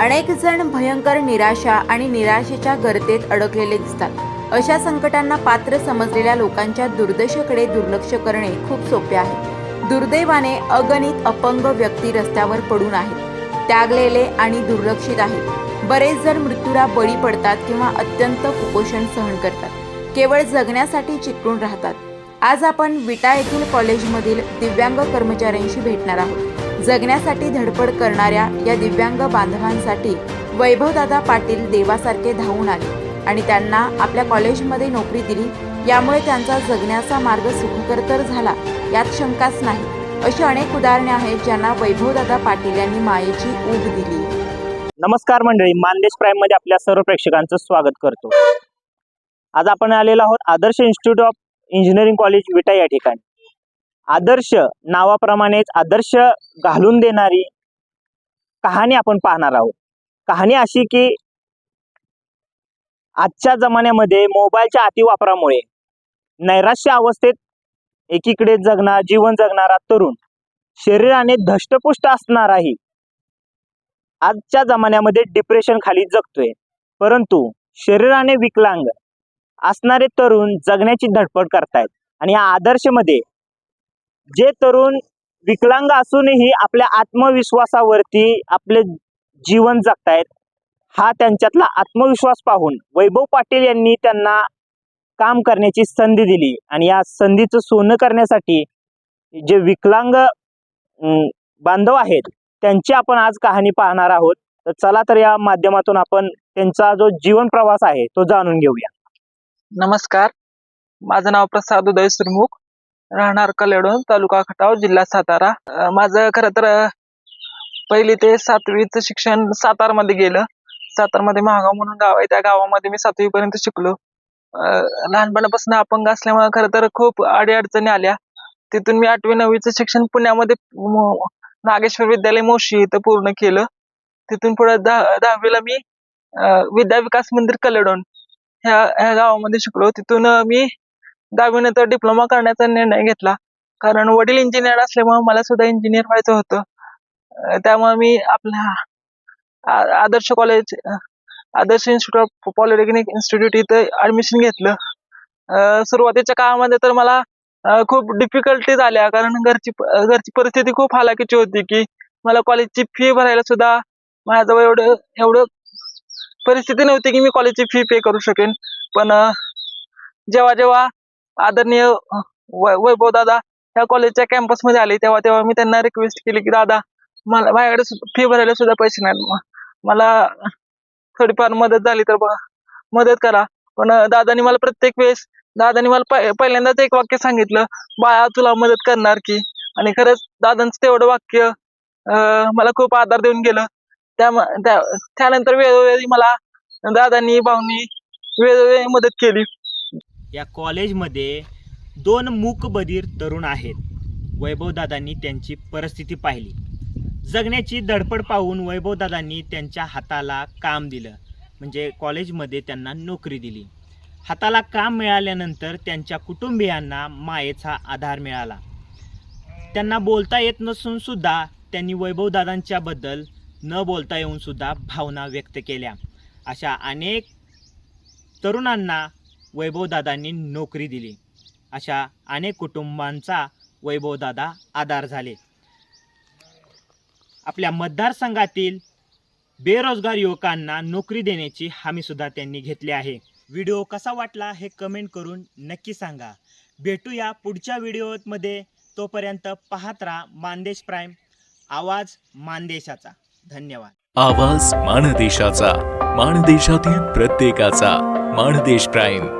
अनेक जण भयंकर निराशा आणि निराशेच्या गर्तेत अडकलेले दिसतात. अशा संकटांना पात्र समजलेल्या लोकांच्या दुर्दशेकडे दुर्लक्ष करणे खूप सोपे आहे. दुर्दैवाने अगणित अपंग व्यक्ती रस्त्यावर पडून आहेत. त्यागलेले आणि दुर्लक्षित आहेत. बरेच जण मृत्यूला बळी पडतात किंवा अत्यंत कुपोषण सहन करतात. केवळ जगण्यासाठी चिकटून राहतात. आज आपण विटा येथील कॉलेजमधील दिव्यांग कर्मचाऱ्यांशी भेटणार आहोत. जगण्यासाठी धडपड करणाऱ्या या दिव्यांग बांधवांसाठी वैभवदादा पाटील देवासारखे धावून आले आणि त्यांना आपल्या कॉलेजमध्ये नोकरी दिली. यामुळे त्यांचा जगण्याचा मार्ग सुखकर तर झाला यात शंकाच नाही. अशी अनेक उदाहरणे आहेत ज्यांना वैभवदादा पाटील यांनी मायेची ऊब दिली. नमस्कार मंडळी मानदेश प्राईममध्ये आपल्या सर्व प्रेक्षकांचं स्वागत करतो. आज आपण आलेलो आहोत Adarsh institute of engineering college Vita या ठिकाणी. आदर्श नावाप्रमाणेच आदर्श घालून देणारी कहाणी आपण पाहणार आहोत. कहाणी अशी की आजच्या जमान्यामध्ये मोबाईलच्या अतिवापरामुळे नैराश्य अवस्थेत एकीकडे जगणार जीवन जगणारा तरुण शरीराने धष्टपुष्ट असणाराही आजच्या जमान्यामध्ये डिप्रेशन खाली जगतोय. परंतु शरीराने विकलांग असणारे तरुण जगण्याची धडपड करतायत. आणि या आदर्शमध्ये जे तरुण विकलांग असूनही आपल्या आत्मविश्वासावरती आपले जीवन जगतायत हा त्यांच्यातला आत्मविश्वास पाहून वैभव पाटील यांनी त्यांना काम करण्याची संधी दिली. आणि या संधीचं सोनं करण्यासाठी जे विकलांग बांधव आहेत त्यांची आपण आज कहाणी पाहणार आहोत. तर चला तर या माध्यमातून आपण त्यांचा जो जीवन प्रवास आहे तो जाणून घेऊया. नमस्कार. माझं नाव प्रसाद उदय सुरमुख. राहणार कलेडून तालुका खटाव जिल्हा सातारा. माझं खरं तर पहिली ते सातवीच शिक्षण सातारमध्ये गेलं. सातारमध्ये महागाव म्हणून गाव आहे. त्या गावामध्ये मी सातवी पर्यंत शिकलो लहानपणापासून अपंग असल्यामुळे खरं तर खूप अडीअडचणी आल्या. तिथून मी आठवी नववीचं शिक्षण पुण्यामध्ये नागेश्वर विद्यालय मोशी इथं पूर्ण केलं. तिथून पुढे दहा दहावीला मी विद्या विकास मंदिर कलेडोन ह्या ह्या गावामध्ये शिकलो. तिथून मी दहावीनंतर डिप्लोमा करण्याचा निर्णय घेतला. कारण वडील इंजिनियर असल्यामुळे मला सुद्धा इंजिनियर व्हायचं होतं. त्यामुळे मी आपल्या Adarsh college Adarsh institute of polytechnic institute इथं ऍडमिशन घेतलं. सुरुवातीच्या काळामध्ये तर मला खूप डिफिकल्टीज आल्या. कारण घरची घरची परिस्थिती खूप हालाकीची होती की मला कॉलेजची फी भरायला सुद्धा माझ्याजवळ एवढं एवढं परिस्थिती नव्हती की मी कॉलेजची फी पे करू शकेन. पण जेव्हा जेव्हा आदरणीय वैभव दादा ह्या कॉलेजच्या कॅम्पसमध्ये आले. तेव्हा तेव्हा मी त्यांना रिक्वेस्ट केली की दादा मला माझ्याकडे फी भरायला सुद्धा पैसे नाहीत. मला थोडीफार मदत झाली तर मदत करा. पण दादानी मला प्रत्येक वेळेस दादानी मला पहिल्यांदाच एक वाक्य सांगितलं बाळा तुला मदत करणार की. आणि खरंच दादांचं तेवढं वाक्य मला खूप आधार देऊन गेलं. त्या- त्यानंतर वेळोवेळी मला दादांनी भाऊनी वेळोवेळी मदत केली. या कॉलेजमध्ये दोन मूकबधीर तरुण आहेत. वैभवदादांनी त्यांची परिस्थिती पाहिली. जगण्याची धडपड पाहून वैभवदादांनी त्यांच्या हाताला काम दिलं. म्हणजे कॉलेजमध्ये त्यांना नोकरी दिली. हाताला काम मिळाल्यानंतर त्यांच्या कुटुंबियांना मायेचा आधार मिळाला. त्यांना बोलता येत नसूनसुद्धा त्यांनी वैभवदादांच्याबद्दल न बोलता येऊनसुद्धा भावना व्यक्त केल्या. अशा अनेक तरुणांना वैभवदादांनी नोकरी दिली. अशा अनेक कुटुंबांचा वैभवदादा आधार झाले. आपल्या मतदारसंघातील बेरोजगार युवकांना नोकरी देण्याची हमी सुद्धा त्यांनी घेतली आहे. व्हिडिओ कसा वाटला हे कमेंट करून नक्की सांगा. भेटूया पुढच्या व्हिडिओमध्ये. तोपर्यंत पाहत राहा मानदेश प्राईम. आवाज मानदेशाचा. धन्यवाद. आवाज मानदेशाचा. माणदेशातील प्रत्येकाचा. माणदेश प्राईम.